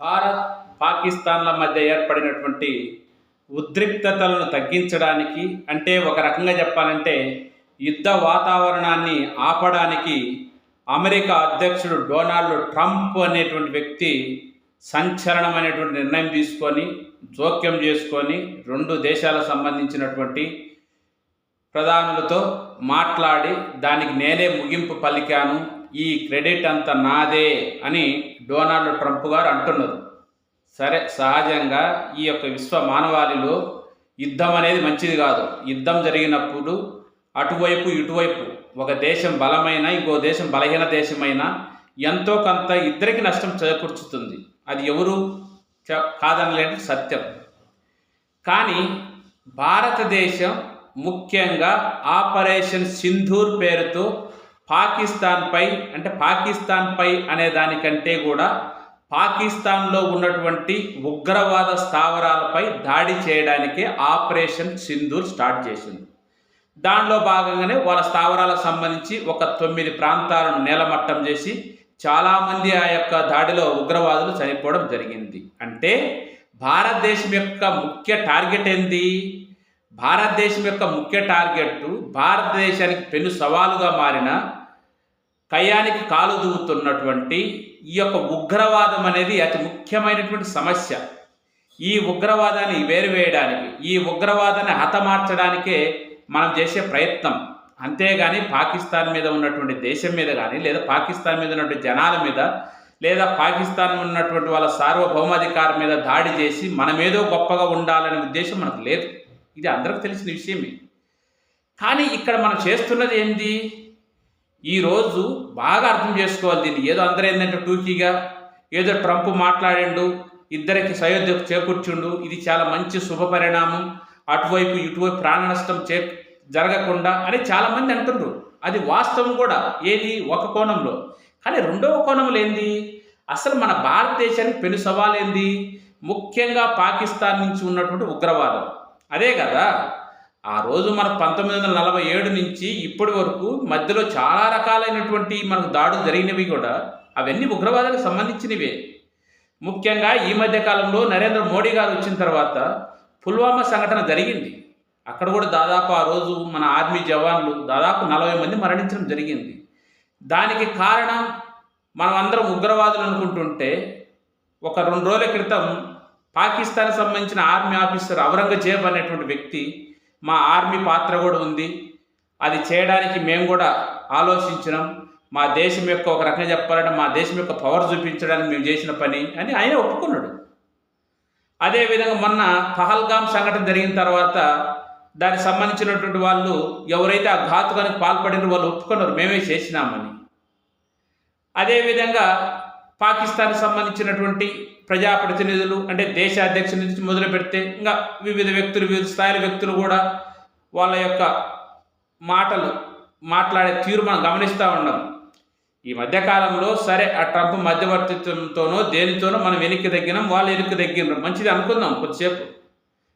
భారత్ పాకిస్తాన్ల మధ్య ఏర్పడినటువంటి ఉద్రిక్తతలను తగ్గించడానికి అంటే ఒక రకంగా చెప్పాలంటే యుద్ధ వాతావరణాన్ని ఆపడానికి అమెరికా అధ్యక్షుడు డొనాల్డ్ ట్రంప్ అనేటువంటి వ్యక్తి సంచలనమైనటువంటి నిర్ణయం తీసుకొని జోక్యం చేసుకొని రెండు దేశాలకు సంబంధించినటువంటి ప్రధానులతో మాట్లాడి దానికి నేనే ముగింపు పలికాను. ఈ క్రెడిట్ అంతా నాదే అని డొనాల్డ్ ట్రంప్ గారు అంటున్నారు. సరే సహజంగా ఈ యొక్క విశ్వ మానవాళిలో యుద్ధం అనేది మంచిది కాదు. యుద్ధం జరిగినప్పుడు అటువైపు ఇటువైపు ఒక దేశం బలమైన ఇంకో దేశం బలహీన దేశమైన ఎంతో కొంత ఇద్దరికి నష్టం చేకూర్చుతుంది. అది ఎవరు? చ- కాదనలేని సత్యం. కానీ భారతదేశం ముఖ్యంగా ఆపరేషన్ సింధూర్ పేరుతో పాకిస్తాన్పై అంటే పాకిస్తాన్పై అనే దానికంటే కూడా పాకిస్తాన్లో ఉన్నటువంటి ఉగ్రవాద స్థావరాలపై దాడి చేయడానికే ఆపరేషన్ సింధూర్ స్టార్ట్ చేసింది. దానిలో భాగంగానే వాళ్ళ స్థావరాలకు సంబంధించి ఒక తొమ్మిది ప్రాంతాలను నేలమట్టం చేసి చాలామంది ఆ యొక్క దాడిలో ఉగ్రవాదులు చనిపోవడం జరిగింది. అంటే భారతదేశం యొక్క ముఖ్య టార్గెట్ ఏంది? భారతదేశం యొక్క ముఖ్య టార్గెట్ భారతదేశానికి పెను సవాలుగా మారిన కయానికి కాలు దూగుతున్నటువంటి ఈ యొక్క ఉగ్రవాదం అనేది అతి ముఖ్యమైనటువంటి సమస్య. ఈ ఉగ్రవాదాన్ని వేరువేయడానికి ఈ ఉగ్రవాదాన్ని హతమార్చడానికే మనం చేసే ప్రయత్నం. అంతేగాని పాకిస్తాన్ మీద ఉన్నటువంటి దేశం మీద కానీ లేదా పాకిస్తాన్ మీద ఉన్నటువంటి జనాల మీద లేదా పాకిస్తాన్ ఉన్నటువంటి వాళ్ళ సార్వభౌమాధికారం మీద దాడి చేసి మనమేదో గొప్పగా ఉండాలనే ఉద్దేశం మనకు లేదు. ఇది అందరికి తెలిసిన విషయమే. కానీ ఇక్కడ మనం చేస్తున్నది ఏంటి ఈరోజు బాగా అర్థం చేసుకోవాలి దీన్ని. ఏదో అందరూ ఏంటంటే టూకీగా ఏదో ట్రంప్ మాట్లాడిండు ఇద్దరికి సయోధ్య చేకూర్చుండు. ఇది చాలా మంచి శుభ పరిణామం. అటువైపు ఇటువైపు ప్రాణ నష్టం చే జరగకుండా అని చాలామంది అంటుండ్రు. అది వాస్తవం కూడా. ఏది? ఒక కోణంలో. కానీ రెండవ కోణంలో ఏంది? అసలు మన భారతదేశానికి పెను సవాల్ ఏంది ముఖ్యంగా పాకిస్తాన్ నుంచి ఉన్నటువంటి ఉగ్రవాదం. అదే కదా? ఆ రోజు మనకు పంతొమ్మిది వందల నలభై ఏడు నుంచి ఇప్పటి వరకు మధ్యలో చాలా రకాలైనటువంటి మనకు దాడులు జరిగినవి కూడా అవన్నీ ఉగ్రవాదానికి సంబంధించినవే. ముఖ్యంగా ఈ మధ్య కాలంలో నరేంద్ర మోడీ గారు వచ్చిన తర్వాత పుల్వామా సంఘటన జరిగింది. అక్కడ కూడా దాదాపు ఆ రోజు మన ఆర్మీ జవాన్లు దాదాపు నలభై మంది మరణించడం జరిగింది. దానికి కారణం మనం అందరం ఉగ్రవాదులు అనుకుంటుంటే ఒక రెండు రోజుల క్రితం పాకిస్తాన్ సంబంధించిన ఆర్మీ ఆఫీసర్ ఔరంగజేబ్ అనేటువంటి వ్యక్తి మా ఆర్మీ పాత్ర కూడా ఉంది. అది చేయడానికి మేము కూడా ఆలోచించినాం. మా దేశం యొక్క ఒక రకంగా చెప్పాలంటే మా దేశం యొక్క పవర్ చూపించడానికి మేము చేసిన పని అని ఆయన ఒప్పుకున్నాడు. అదేవిధంగా మొన్న పహల్గాం సంఘటన జరిగిన తర్వాత దానికి సంబంధించినటువంటి వాళ్ళు ఎవరైతే ఆ ఘాతుకానికి పాల్పడిన వాళ్ళు ఒప్పుకున్నారు. మేమే చేసినామని. అదేవిధంగా పాకిస్తాన్ సంబంధించినటువంటి ప్రజాప్రతినిధులు అంటే దేశ అధ్యక్షుల నుంచి మొదలు పెడితే ఇంకా వివిధ వ్యక్తులు వివిధ స్థాయిల వ్యక్తులు కూడా వాళ్ళ యొక్క మాటలు మాట్లాడే తీరు మనం గమనిస్తూ ఉన్నాం. ఈ మధ్యకాలంలో సరే ఆ ట్రంప్ మధ్యవర్తిత్వంతోనో దేనితోనో మనం వెనక్కి తగ్గినాం వాళ్ళు వెనక్కి తగ్గినారు. మంచిది అనుకుందాం కొద్దిసేపు.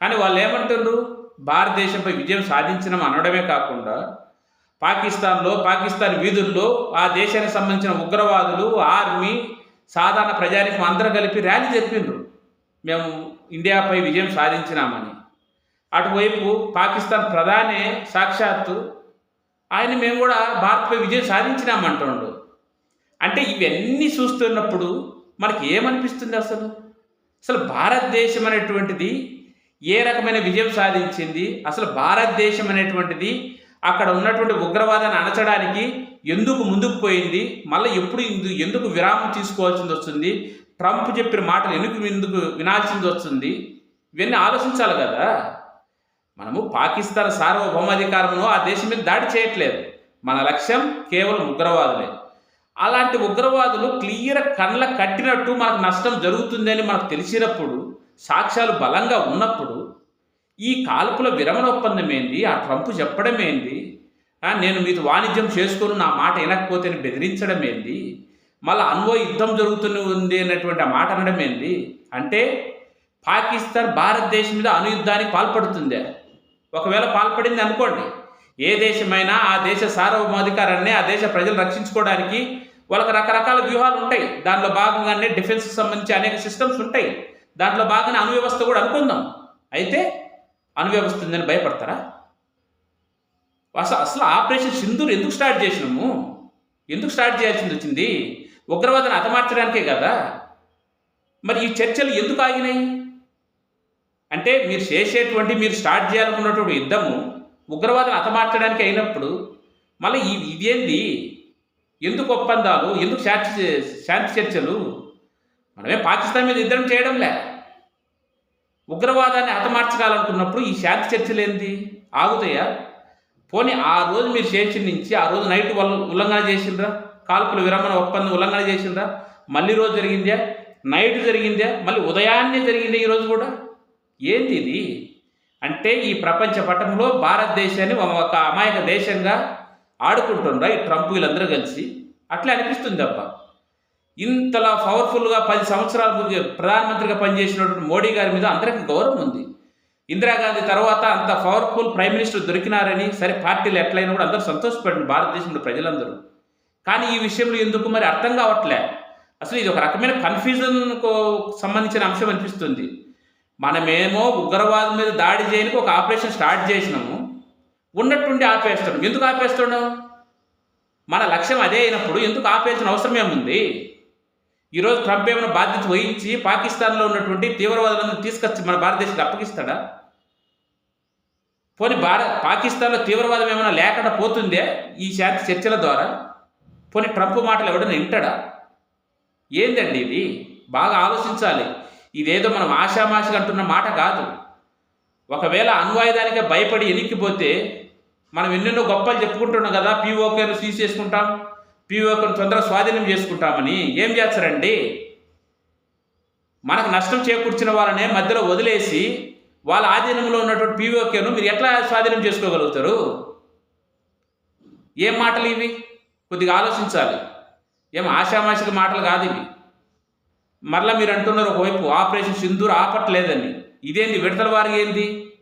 కానీ వాళ్ళు ఏమంటుండ్రు? భారతదేశంపై విజయం సాధించినాం అనడమే కాకుండా పాకిస్తాన్లో పాకిస్తాన్ వీధుల్లో ఆ దేశానికి సంబంధించిన ఉగ్రవాదులు ఆర్మీ సాధారణ ప్రజానికి అందరూ కలిపి ర్యాలీ జరిపిండ్రు. మేము ఇండియాపై విజయం సాధించినామని. అటువైపు పాకిస్తాన్ ప్రధాని సాక్షాత్తు ఆయన మేము కూడా భారత్పై విజయం సాధించినామంటుండు. అంటే ఇవన్నీ చూస్తున్నప్పుడు మనకి ఏమనిపిస్తుంది అసలు? అసలు భారతదేశం అనేటువంటిది ఏ రకమైన విజయం సాధించింది? అసలు భారతదేశం అనేటువంటిది అక్కడ ఉన్నటువంటి ఉగ్రవాదాన్ని అణచడానికి ఎందుకు ముందుకు పోయింది? మళ్ళీ ఎప్పుడు ఎందుకు విరామం తీసుకోవాల్సింది వస్తుంది? ట్రంప్ చెప్పిన మాటలు ఎందుకు ఎందుకు వినాల్సింది వస్తుంది? ఇవన్నీ ఆలోచించాలి కదా. మనము పాకిస్తాన్ సార్వభౌమాధికారమును ఆ దేశం మీద దాడి చేయట్లేదు. మన లక్ష్యం కేవలం ఉగ్రవాదులే. అలాంటి ఉగ్రవాదులు క్లియర్ కళ్ళ కట్టినట్టు మనకు నష్టం జరుగుతుందని మనకు తెలిసినప్పుడు సాక్ష్యాలు బలంగా ఉన్నప్పుడు ఈ కాల్పుల విరమణ ఒప్పందం ఏంది? ఆ ట్రంప్ చెప్పడం ఏంది నేను మీతో వాణిజ్యం చేసుకొని నా మాట వినకపోతే బెదిరించడం ఏంది మళ్ళీ అన్వో యుద్ధం జరుగుతూనే ఉంది అన్నటువంటి ఆ మాట అనడం ఏంది అంటే పాకిస్తాన్ భారతదేశం మీద అనుయుద్ధానికి పాల్పడుతుందే. ఒకవేళ పాల్పడింది అనుకోండి. ఏ దేశమైనా ఆ దేశ సార్వభౌమాధికారాన్ని ఆ దేశ ప్రజలు రక్షించుకోవడానికి వాళ్ళకి రకరకాల వ్యూహాలు ఉంటాయి. దానిలో భాగంగానే డిఫెన్స్కి సంబంధించి అనేక సిస్టమ్స్ ఉంటాయి. దాంట్లో భాగంగా అణువ్యవస్థ కూడా అనుకుందాం. అయితే అణువ్యవస్థ ఉందని భయపడతారా? అసలు అసలు ఆపరేషన్ సింధూర్ ఎందుకు స్టార్ట్ చేసినాము? ఎందుకు స్టార్ట్ చేయాల్సింది వచ్చింది? ఉగ్రవాదాన్ని హతమార్చడానికే కదా? మరి ఈ చర్చలు ఎందుకు ఆగినాయి? అంటే మీరు చేసేటువంటి మీరు స్టార్ట్ చేయాలనుకున్నటువంటి యుద్ధము ఉగ్రవాదాన్ని అతమార్చడానికి అయినప్పుడు మళ్ళీ ఈ ఇదేంది? ఎందుకు ఒప్పందాలు? ఎందుకు శాంతి శాంతి చర్చలు? మనమే పాకిస్తాన్ మీద యుద్ధం చేయడంలే. ఉగ్రవాదాన్ని హతమార్చగాలనుకున్నప్పుడు ఈ శాంతి చర్చలు ఏంది? ఆగుతాయా? పోనీ ఆ రోజు మీరు చేసిన నుంచి ఆ రోజు నైట్ వల్ల ఉల్లంఘన చేసిండ్రా? కాల్పుల విరమణ ఒప్పందం ఉల్లంఘన చేసిండ్రా? మళ్ళీ రోజు జరిగిందే? నైట్ జరిగిందే? మళ్ళీ ఉదయాన్నే జరిగిందే ఈరోజు కూడా? ఏంది ఇది? అంటే ఈ ప్రపంచ పటంలో భారతదేశాన్ని ఒక అమాయక దేశంగా ఆడుకుంటుండ్రా ఈ ట్రంప్ వీళ్ళందరూ కలిసి. అట్లా అనిపిస్తుంది అబ్బా ఇంతలా పవర్ఫుల్గా పది సంవత్సరాల ప్రధానమంత్రిగా పనిచేసినటువంటి మోడీ గారి మీద అందరికీ గౌరవం ఉంది. ఇందిరాగాంధీ తర్వాత అంత పవర్ఫుల్ ప్రైమ్ మినిస్టర్ దొరికినారని సరే పార్టీలు ఎట్లయినా కూడా అందరూ సంతోషపడింది భారతదేశంలో ప్రజలందరూ. కానీ ఈ విషయంలో ఎందుకు మరి అర్థం కావట్లే? అసలు ఇది ఒక రకమైన కన్ఫ్యూజన్కు సంబంధించిన అంశం అనిపిస్తుంది. మనమేమో ఉగ్రవాదం మీద దాడి చేయడానికి ఒక ఆపరేషన్ స్టార్ట్ చేసినాము. ఉన్నట్టుండి ఆపేస్తాడు ఎందుకు ఆపేస్తాడు మన లక్ష్యం అదే అయినప్పుడు ఎందుకు ఆపేసిన అవసరం ఏముంది ఈరోజు ట్రంప్ ఏమైనా బాధ్యత వహించి పాకిస్తాన్లో ఉన్నటువంటి తీవ్రవాదులను తీసుకొచ్చి మన భారతదేశానికి అప్పగిస్తాడా? పోనీ భారత్ పాకిస్తాన్లో తీవ్రవాదం ఏమైనా లేకుండా పోతుందే ఈ శాంతి చర్చల ద్వారా? పోనీ ట్రంప్ మాటలు ఎవడన్నా వింటాడా? ఏందండి ఇది? బాగా ఆలోచించాలి. ఇదేదో మనం ఆషామాషిగా అంటున్న మాట కాదు. ఒకవేళ అణ్వాయుధానికే భయపడి ఎనిక్కిపోతే మనం ఎన్నెన్నో గొప్పలు చెప్పుకుంటున్నాం కదా పీఓకేను సీజ్ చేసుకుంటాం. పీఓకేను తొందరగా స్వాధీనం చేసుకుంటామని ఏం చేస్తారండి? మనకు నష్టం చేకూర్చిన వాళ్ళనే మధ్యలో వదిలేసి వాళ్ళ ఆధీనంలో ఉన్నటువంటి పీఓకేను మీరు ఎట్లా స్వాధీనం చేసుకోగలుగుతారు? ఏం మాటలు ఇవి? కొద్దిగా ఆలోచించాలి. ఏం ఆషామాషిక మాటలు కాదు ఇవి. మరలా మీరు అంటున్నారు ఒకవైపు ఆపరేషన్ సింధూర్ ఆపట్లేదని. ఇదేంది? విడతల వారికి ఏంది?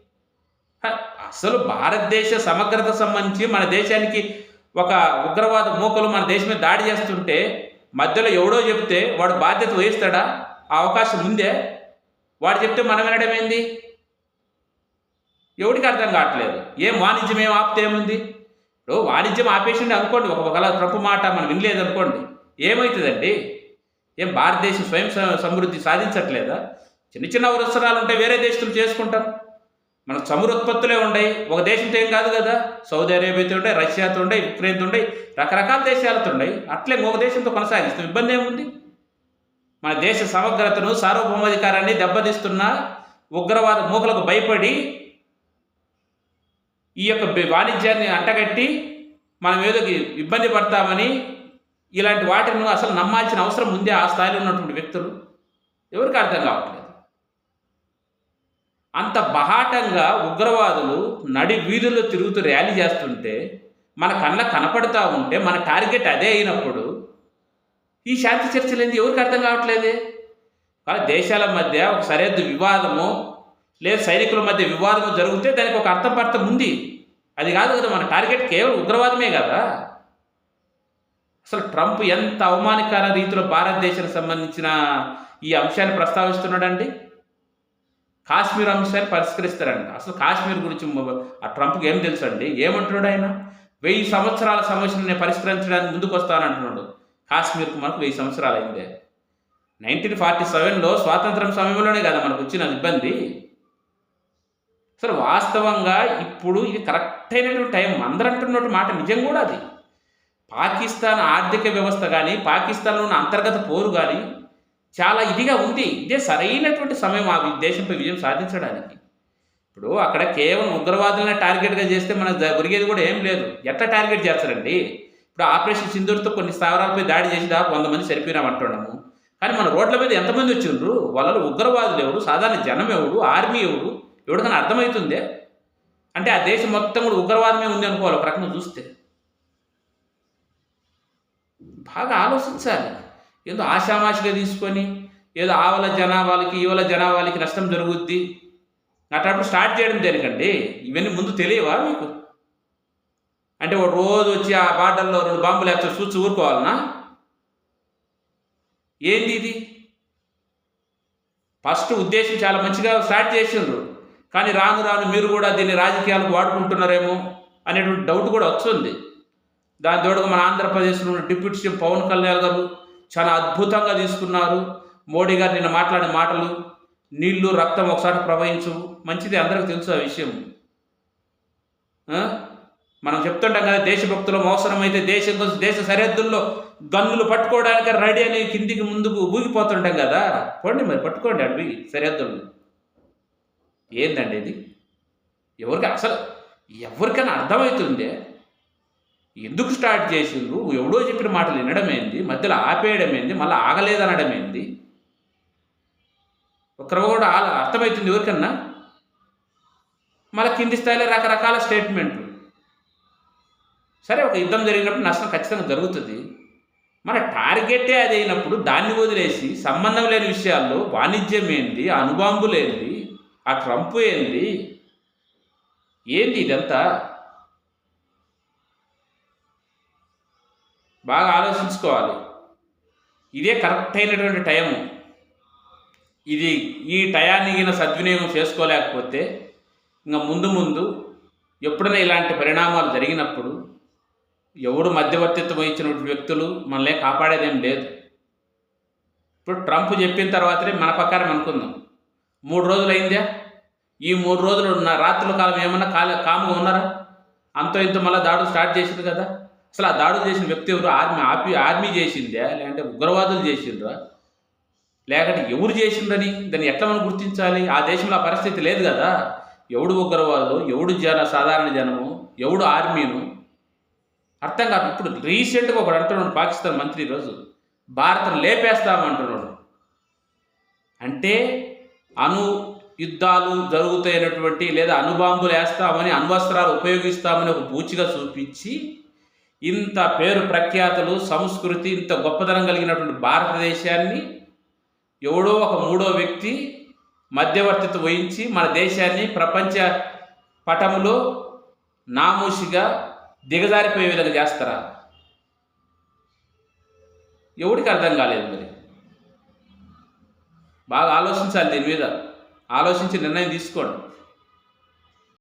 అసలు భారతదేశ సమగ్రత సంబంధించి మన దేశానికి ఒక ఉగ్రవాద మూకలు మన దేశం మీద దాడి చేస్తుంటే మధ్యలో ఎవడో చెప్తే వాడు బాధ్యత వహిస్తాడా? ఆ అవకాశం ఉందే? వాడు చెప్తే మనం వినడం ఏంది? ఎవడికి అర్థం కావట్లేదు. ఏం వాణిజ్యం ఏం ఆపితే ఏముంది? ఇప్పుడు వాణిజ్యం ఆపేసిండి అనుకోండి ఒక ఒకవేళ తప్పు మాట మనం వినలేదు అనుకోండి ఏమవుతుందండి ఏం భారతదేశం స్వయం స- సమృద్ధి సాధించట్లేదా? చిన్న చిన్న అవసరాలు ఉంటే వేరే దేశంలో చేసుకుంటాం. మన చమురు ఉత్పత్తులే ఉన్నాయి ఒక దేశంతో ఏం కాదు కదా? సౌదీ అరేబియాతో ఉంటాయి రష్యాతో ఉంటాయి యుక్రెయిన్తో ఉంటాయి రకరకాల దేశాలతో ఉన్నాయి అట్లే ఒక దేశంతో కొనసాగిస్తాం. ఇబ్బంది ఏముంది? మన దేశ సమగ్రతను సార్వభౌమాధికారాన్ని దెబ్బతీస్తున్న ఉగ్రవాద మూకలకు భయపడి ఈ యొక్క వాణిజ్యాన్ని అంటగట్టి మనం ఏదో ఇబ్బంది పడతామని ఇలాంటి వాటిని అసలు నమ్మాల్సిన అవసరం ఉందే ఆ స్థాయిలో ఉన్నటువంటి వ్యక్తులు. ఎవరికి అర్థం కావట్లేదు. అంత బహాటంగా ఉగ్రవాదులు నడి వీధుల్లో తిరుగుతూ ర్యాలీ చేస్తుంటే మన కళ్ళ కనపడతా ఉంటే మన టార్గెట్ అదే అయినప్పుడు ఈ శాంతి చర్చలు ఏంది? ఎవరికి అర్థం కావట్లేదే? కానీ దేశాల మధ్య ఒక సరిహద్దు వివాదము లేదా సైనికుల మధ్య వివాదము జరిగితే దానికి ఒక అర్థం పర్థం ఉంది. అది కాదు కదా మన టార్గెట్ కేవలం ఉగ్రవాదమే కదా. అసలు ట్రంప్ ఎంత అవమానకర రీతిలో భారతదేశానికి సంబంధించిన ఈ అంశాన్ని ప్రస్తావిస్తున్నాడండి? కాశ్మీర్ అంశాన్ని పరిష్కరిస్తారంట. అసలు కాశ్మీర్ గురించి ఆ ట్రంప్కి ఏం తెలుసు అండి ఏమంటున్నాడు ఆయన? వెయ్యి సంవత్సరాల సమస్యను నేను పరిష్కరించడానికి ముందుకు వస్తానంటున్నాడు కాశ్మీర్కు మనకు వెయ్యి సంవత్సరాలు అయిందే నైన్టీన్ ఫార్టీ సెవెన్లో స్వాతంత్రం సమయంలోనే కదా మనకు వచ్చిన ఇబ్బంది. అసలు వాస్తవంగా ఇప్పుడు ఇది కరెక్ట్ అయినటువంటి టైం. అందరూ అంటున్నట్టు మాట నిజం కూడా అది. పాకిస్తాన్ ఆర్థిక వ్యవస్థ కానీ పాకిస్తాన్లో ఉన్న అంతర్గత పోరు కానీ చాలా ఇదిగా ఉంది. ఇదే సరైనటువంటి సమయం ఆ దేశంపై విజయం సాధించడానికి. ఇప్పుడు అక్కడ కేవలం ఉగ్రవాదులనే టార్గెట్గా చేస్తే మనకు జ- ఒరిగేది కూడా ఏం లేదు. ఎట్లా టార్గెట్ చేస్తారండి? ఇప్పుడు ఆపరేషన్ సింధూర్తో కొన్ని స్థావరాలపై దాడి చేసి దాకా వంద మంది చనిపోయినామంటున్నాము కానీ మన రోడ్ల మీద ఎంతమంది వచ్చిండ్రు? వాళ్ళలో ఉగ్రవాదులు ఎవరు? సాధారణ జనం ఎవడు ఆర్మీ ఎవడు ఎవరికైనా అర్థమవుతుందే? అంటే ఆ దేశం మొత్తం కూడా ఉగ్రవాదమే ఉంది అనుకోవాలి ఒక రకంగా చూస్తే. బాగా ఆలోచించాలి. ఏదో ఆషామాషిగా తీసుకొని ఏదో ఆవల జనాభాలకి ఈవల జనాభాలకి నష్టం జరుగుద్ది. అట్లాంటి స్టార్ట్ చేయడం దేనికండి? ఇవన్నీ ముందు తెలియవా మీకు? అంటే ఒక రోజు వచ్చి ఆ బార్డర్లో రెండు బాంబులు వేస్తే చూసి ఊరుకోవాలనా? ఏంది ఇది? ఫస్ట్ ఉద్దేశం చాలా మంచిగా స్టార్ట్ చేసిండ్రు. కానీ రాను రాను మీరు కూడా దీన్ని రాజకీయాలకు వాడుకుంటున్నారేమో అనేటువంటి డౌట్ కూడా వస్తుంది. దాని తోడుగా మన ఆంధ్రప్రదేశ్లో ఉన్న డిప్యూటీ సీఎం పవన్ కళ్యాణ్ గారు చాలా అద్భుతంగా తీసుకున్నారు మోడీ గారు నిన్న మాట్లాడిన మాటలు నీళ్ళు రక్తం ఒకసారి ప్రవహించు మంచిది అందరికి తెలుసు ఆ విషయం. మనం చెప్తుంటాం కదా దేశభక్తులు అవసరమైతే దేశం కోసం దేశ సరిహద్దుల్లో గన్నులు పట్టుకోవడానికి రెడీ అని కిందికి ముందుకు ఊగిపోతుంటాం కదా. పోండి మరి పట్టుకోండి అడవి సరిహద్దులు. ఏందండి ఇది? ఎవరికి అసలు ఎవరికైనా అర్థమవుతుందే? ఎందుకు స్టార్ట్ చేసిండ్రు? ఎవడో చెప్పిన మాటలు వినడం ఏంది? మధ్యలో ఆపేయడం ఏంది? మళ్ళీ ఆగలేదనడం ఏంది? ఒకరు కూడా అర్థమవుతుంది ఎవరికన్నా? మళ్ళీ కింది స్థాయిలో రకరకాల స్టేట్మెంట్లు. సరే ఒక యుద్ధం జరిగినప్పుడు నష్టం ఖచ్చితంగా జరుగుతుంది. మన టార్గెటే అది అయినప్పుడు దాన్ని వదిలేసి సంబంధం లేని విషయాల్లో వాణిజ్యం ఏంది? అనుబాంబులు ఏంది? ఆ ట్రంప్ ఏంది? ఏంది ఇదంతా? బాగా ఆలోచించుకోవాలి. ఇదే కరెక్ట్ అయినటువంటి టైము. ఇది ఈ టయాన్ని గిన సద్వినియోగం చేసుకోలేకపోతే ఇంకా ముందు ముందు ఎప్పుడైనా ఇలాంటి పరిణామాలు జరిగినప్పుడు ఎవడు మధ్యవర్తిత్వం వహించినటువంటి వ్యక్తులు మనల్ని కాపాడేదేం లేదు. ఇప్పుడు ట్రంప్ చెప్పిన తర్వాతనే మన ప్రకారం అనుకుందాం. మూడు రోజులు అయిందా? ఈ మూడు రోజులు ఉన్న రాత్రుల కాలం ఏమన్నా కాల కాముగా ఉన్నారా? అంతో ఇంత మళ్ళీ దాడులు స్టార్ట్ చేసింది కదా? అసలు ఆ దాడులు చేసిన వ్యక్తి ఎవరు? ఆర్మీ ఆపి ఆర్మీ చేసిందా లేదంటే ఉగ్రవాదులు చేసిండ్రా? లేకపోతే ఎవరు చేసిండ్రని? దాన్ని ఎట్లా మనం గుర్తించాలి? ఆ దేశంలో ఆ పరిస్థితి లేదు కదా. ఎవడు ఉగ్రవాదులు ఎవడు జన సాధారణ జనము ఎవడు ఆర్మీను? అర్థం కాదు ఇప్పుడు రీసెంట్గా ఒకడు అంటున్నాడు పాకిస్తాన్ మంత్రి ఈరోజు. భారతం లేపేస్తామంటున్నాడు అంటే అణు యుద్ధాలు జరుగుతాయినటువంటి లేదా అణుబాంబులు వేస్తామని అణ్వస్త్రాలు ఉపయోగిస్తామని ఒక పూచిగా చూపించి ఇంత పేరు ప్రఖ్యాతులు సంస్కృతి ఇంత గొప్పతనం కలిగినటువంటి భారతదేశాన్ని ఎవడో ఒక మూడో వ్యక్తి మధ్యవర్తిత్వం వహించి మన దేశాన్ని ప్రపంచ పటములో నామూషిగా దిగజారిపోయే విధంగా చేస్తారా? ఎవడికి అర్థం కాలేదు మరి? బాగా ఆలోచించాలి దీని మీద. ఆలోచించి నిర్ణయం తీసుకోండి.